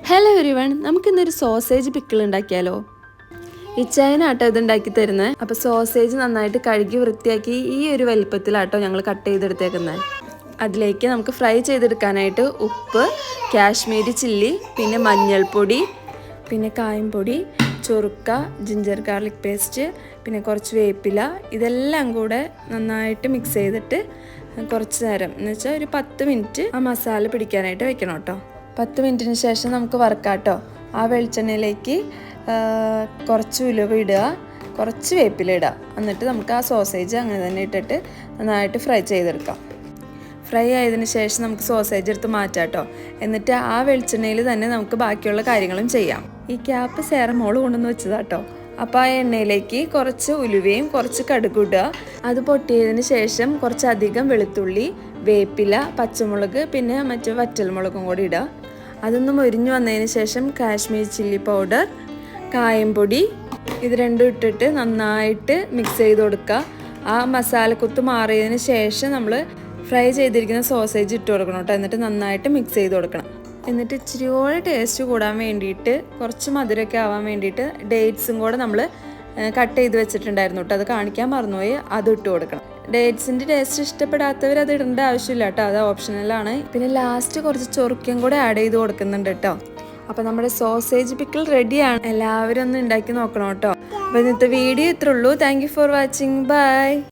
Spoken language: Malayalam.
ഹലോ എരിവൺ നമുക്കിന്നൊരു സോസേജ് പിക്കിൾ ഉണ്ടാക്കിയാലോ? ഇച്ചായനാട്ടോ ഇത് ഉണ്ടാക്കി തരുന്നത് അപ്പോൾ സോസേജ് നന്നായിട്ട് കഴുകി വൃത്തിയാക്കി ഈ ഒരു വലിപ്പത്തിലാട്ടോ ഞങ്ങൾ കട്ട് ചെയ്തെടുത്തേക്കുന്നത് അതിലേക്ക് നമുക്ക് ഫ്രൈ ചെയ്തെടുക്കാനായിട്ട് ഉപ്പ് കാശ്മീരി ചില്ലി പിന്നെ മഞ്ഞൾപ്പൊടി പിന്നെ കായംപൊടി ചൊറുക്ക ജിഞ്ചർ ഗാർലിക് പേസ്റ്റ് പിന്നെ കുറച്ച് വേപ്പില ഇതെല്ലാം കൂടെ നന്നായിട്ട് മിക്സ് ചെയ്തിട്ട് കുറച്ച് നേരം. എന്ന് വെച്ചാൽ ഒരു പത്ത് മിനിറ്റ് ആ മസാല പിടിക്കാനായിട്ട് വെക്കണം കേട്ടോ പത്ത് മിനിറ്റിന് ശേഷം നമുക്ക് വറുക്കാട്ടോ. ആ വെളിച്ചെണ്ണയിലേക്ക് കുറച്ച് ഉലുവ ഇടുക കുറച്ച് വേപ്പില ഇടുക. എന്നിട്ട് നമുക്ക് ആ സോസേജ് അങ്ങനെ തന്നെ ഇട്ടിട്ട് നന്നായിട്ട് ഫ്രൈ ചെയ്തെടുക്കാം. ഫ്രൈ ആയതിനു ശേഷം നമുക്ക് സോസേജ് എടുത്ത് മാറ്റാം കേട്ടോ എന്നിട്ട് ആ വെളിച്ചെണ്ണയിൽ തന്നെ നമുക്ക് ബാക്കിയുള്ള കാര്യങ്ങളും ചെയ്യാം. ഈ ക്യാപ്പ് സേറമോൾ കൊണ്ടുവന്ന് വെച്ചതാട്ടോ. അപ്പോൾ ആ എണ്ണയിലേക്ക് കുറച്ച് ഉലുവയും കുറച്ച് കടുകിടുക അത് പൊട്ടിയതിന് ശേഷം കുറച്ചധികം വെളുത്തുള്ളി വേപ്പില പച്ചമുളക് പിന്നെ മറ്റു വറ്റൽമുളകും കൂടി ഇടുക അതൊന്നും ഒരിഞ്ഞു വന്നതിന് ശേഷം കാശ്മീർ ചില്ലി പൗഡർ കായംപൊടി ഇത് രണ്ടും ഇട്ടിട്ട് നന്നായിട്ട് മിക്സ് ചെയ്ത് കൊടുക്കുക ആ മസാലക്കുത്ത് മാറിയതിന് ശേഷം നമ്മൾ ഫ്രൈ ചെയ്തിരിക്കുന്ന സോസേജ് ഇട്ട് കൊടുക്കണം കേട്ടോ. എന്നിട്ട് നന്നായിട്ട് മിക്സ് ചെയ്ത് കൊടുക്കണം. എന്നിട്ട് ഇച്ചിരിയോടെ ടേസ്റ്റ് കൂടാൻ വേണ്ടിയിട്ട് കുറച്ച് മധുരമൊക്കെ ആവാൻ വേണ്ടിയിട്ട് ഡേറ്റ്സും കൂടെ നമ്മൾ കട്ട് ചെയ്ത് വെച്ചിട്ടുണ്ടായിരുന്നു കേട്ടോ അത് കാണിക്കാൻ മറന്നുപോയി. അത് ഇട്ട് കൊടുക്കണം. ഡേറ്റ്സിന്റെ ടേസ്റ്റ് ഇഷ്ടപ്പെടാത്തവർ അത് ഇടേണ്ട ആവശ്യമില്ല കേട്ടോ അത് ഓപ്ഷണലാണ് പിന്നെ ലാസ്റ്റ് കുറച്ച് ചൊറുക്കും കൂടെ ആഡ് ചെയ്ത് കൊടുക്കുന്നുണ്ട് കേട്ടോ അപ്പോൾ നമ്മുടെ സോസേജ് പിക്കിൾ റെഡിയാണ് എല്ലാവരും ഒന്ന് ഉണ്ടാക്കി നോക്കണം കേട്ടോ അപ്പോൾ ഇന്നത്തെ വീഡിയോ ഇത്രയുള്ളൂ താങ്ക് ഫോർ വാച്ചിങ് ബൈ